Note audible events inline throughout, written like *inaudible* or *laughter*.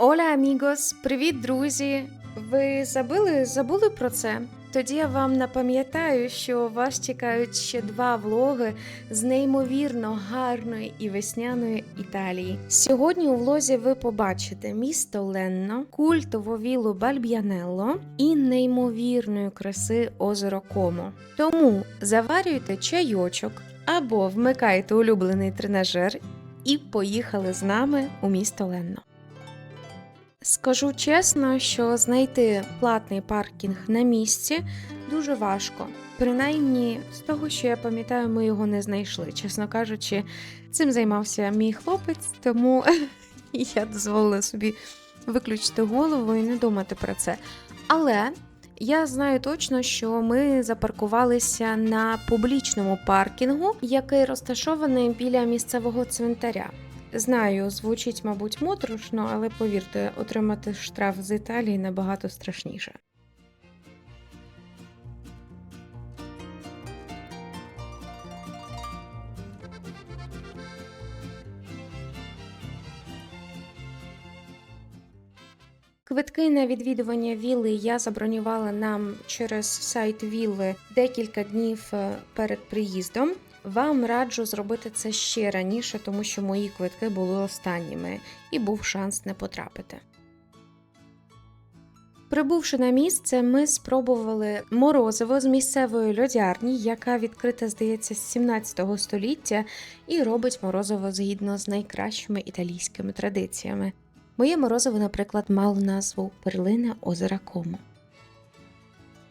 Оля, амігос, привіт, друзі! Ви забули, забули про це? Тоді я вам напам'ятаю, що вас чекають ще два влоги з неймовірно гарної і весняної Італії. Сьогодні у влозі ви побачите місто Ленно, культову вілу Бальб'янелло і неймовірної краси озеро Комо. Тому заварюйте чайочок або вмикайте улюблений тренажер і поїхали з нами у місто Ленно. Скажу чесно, що знайти платний паркінг на місці дуже важко. Принаймні, з того, що я пам'ятаю, ми його не знайшли. Чесно кажучи, цим займався мій хлопець, тому *laughs* я дозволила собі виключити голову і не думати про це. Але я знаю точно, що ми запаркувалися на публічному паркінгу, який розташований біля місцевого цвинтаря. Знаю, звучить, мабуть, моторошно, але повірте, отримати штраф з Італії набагато страшніше. Квитки на відвідування вілли я забронювала нам через сайт вілли декілька днів е, перед приїздом. Вам раджу зробити це ще раніше, тому що мої квитки були останніми і був шанс не потрапити. Прибувши на місце, ми спробували морозиво з місцевої льодярні, яка відкрита, здається, з 17 століття, і робить морозиво згідно з найкращими італійськими традиціями. Моє морозиво, наприклад, мало назву Перлина озера Комо.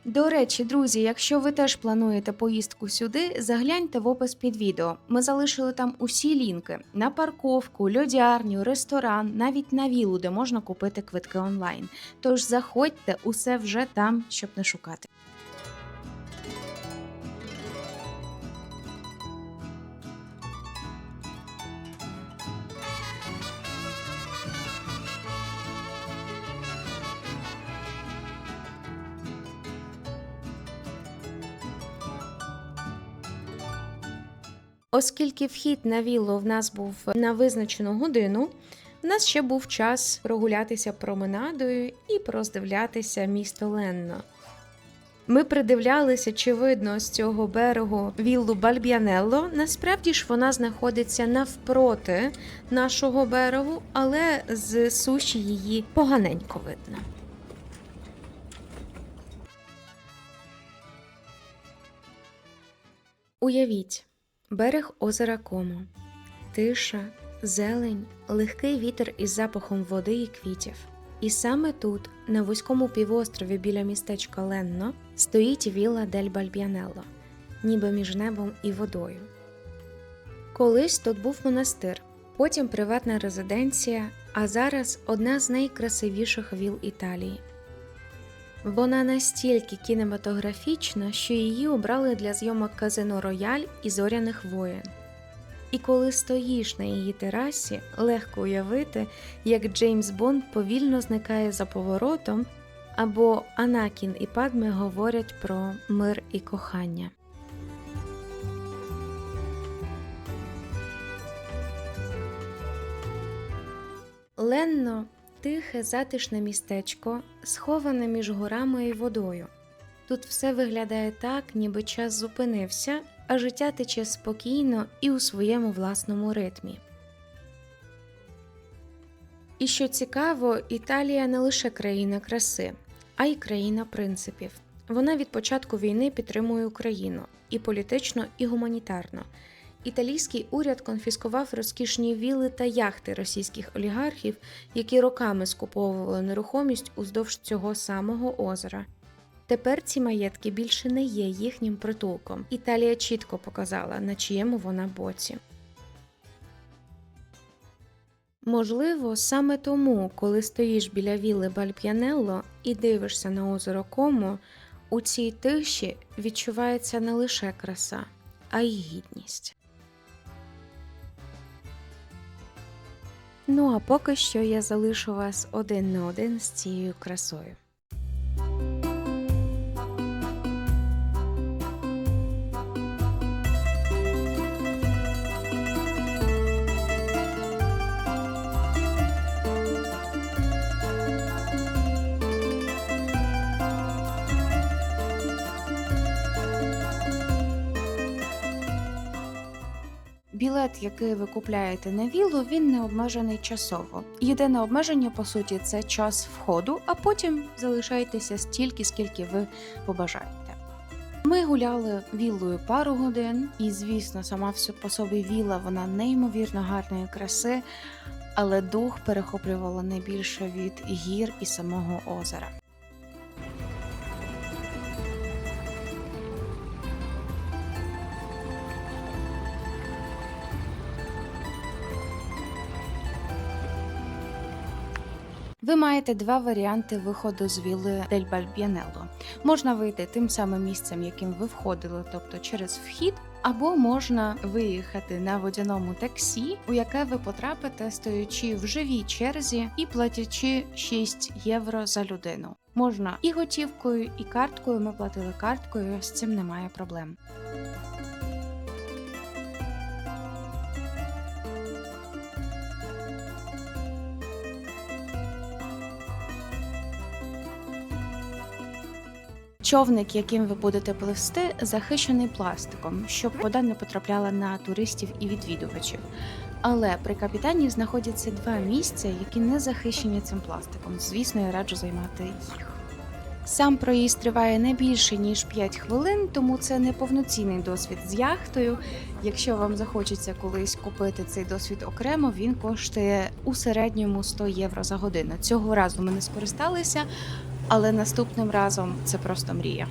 До речі, друзі, якщо ви теж плануєте поїздку сюди, загляньте в опис під відео. Ми залишили там усі лінки на парковку, льодярню, ресторан, навіть на вілу, де можна купити квитки онлайн. Тож заходьте, усе вже там, щоб не шукати. Оскільки вхід на віллу в нас був на визначену годину, в нас ще був час прогулятися променадою і пороздивлятися місто Ленно. Ми придивлялися, чи видно з цього берегу віллу Бальб'янелло. Насправді ж вона знаходиться навпроти нашого берегу, але з суші її поганенько видно. Уявіть, Берег озера Комо, тиша, зелень, легкий вітер із запахом води і квітів. І саме тут, на вузькому півострові біля містечка Ленно, стоїть вілла Дель Бальб'янелло, ніби між небом і водою. Колись тут був монастир, потім приватна резиденція, а зараз одна з найкрасивіших віл Італії. Вона настільки кінематографічна, що її обрали для зйомок казино Рояль і зоряних воєн. І коли стоїш на її терасі, легко уявити, як Джеймс Бонд повільно зникає за поворотом, або Анакін і Падме говорять про мир і кохання. Ленно Тихе, затишне містечко, сховане між горами і водою. Тут все виглядає так, ніби час зупинився, а життя тече спокійно і у своєму власному ритмі. І що цікаво, Італія не лише країна краси, а й країна принципів. Вона від початку війни підтримує Україну і політично, і гуманітарно. Італійський уряд конфіскував розкішні віли та яхти російських олігархів, які роками скуповували нерухомість уздовж цього самого озера. Тепер ці маєтки більше не є їхнім притулком. Італія чітко показала, на чиєму вона боці. Можливо, саме тому, коли стоїш біля віли Бальп'янелло і дивишся на озеро Комо, у цій тиші відчувається не лише краса, а й гідність. Ну а поки що я залишу вас один на один з цією красою. Білет, який ви купляєте на віллу, він не обмежений часово. Єдине обмеження, по суті, це час входу, а потім залишаєтеся стільки, скільки ви побажаєте. Ми гуляли віллою пару годин, і, звісно, сама по собі вілла вона неймовірно гарної краси, але дух перехоплювало найбільше від гір і самого озера. Ви маєте два варіанти виходу з вілли Дель Бальб'янелло. Можна вийти тим самим місцем, яким ви входили, тобто через вхід, або можна виїхати на водяному таксі, у яке ви потрапите, стоячи в живій черзі і платячи 6 євро за людину. Можна і готівкою, і карткою. Ми платили карткою, з цим немає проблем. Човник, яким ви будете пливсти, захищений пластиком, щоб вода не потрапляла на туристів і відвідувачів. Але при капітані знаходяться два місця, які не захищені цим пластиком. Звісно, я раджу займати їх. Сам проїзд триває не більше ніж 5 хвилин, тому це не повноцінний досвід з яхтою. Якщо вам захочеться колись купити цей досвід окремо, він коштує у середньому 100 євро за годину. Цього разу ми не скористалися, але наступним разом це просто мрія.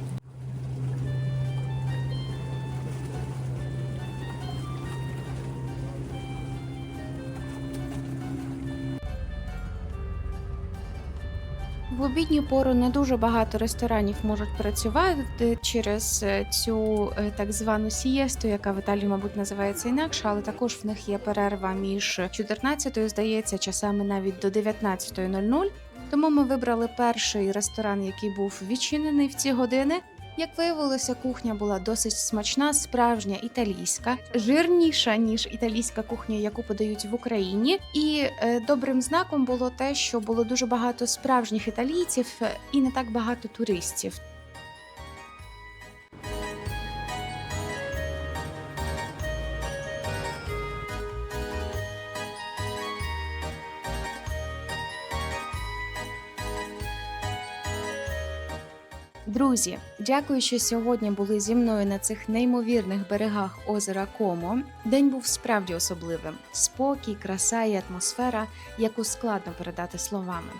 В обідню пору не дуже багато ресторанів можуть працювати через е, цю е, так звану сієсту, яка в Італії, мабуть, називається інакше, але також в них є перерва між 14, здається, часами навіть до 19.00. Тому ми вибрали перший ресторан, який був відчинений в ці години. Як виявилося, кухня була досить смачна, справжня італійська, жирніша ніж італійська кухня, яку подають в Україні. І е, добрим знаком було те, що було дуже багато справжніх італійців е, і не так багато туристів. Друзі, дякую, що сьогодні були зі мною на цих неймовірних берегах озера Комо. День був справді особливим: спокій, краса і атмосфера, яку складно передати словами.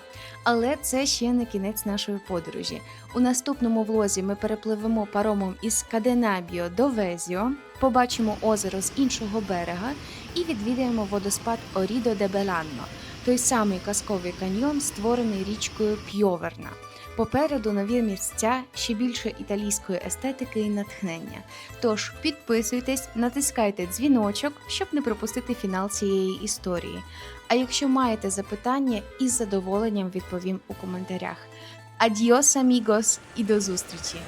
Але це ще не кінець нашої подорожі. У наступному влозі ми перепливемо паромом із Каденабіо до Везіо, побачимо озеро з іншого берега і відвідаємо водоспад Орідо де Беланно, той самий казковий каньйон, створений річкою Пьоверна. Попереду нові місця, ще більше італійської естетики і натхнення. Тож підписуйтесь, натискайте дзвіночок, щоб не пропустити фінал цієї історії. А якщо маєте запитання, із задоволенням відповім у коментарях. Адіос, амігос, і до зустрічі!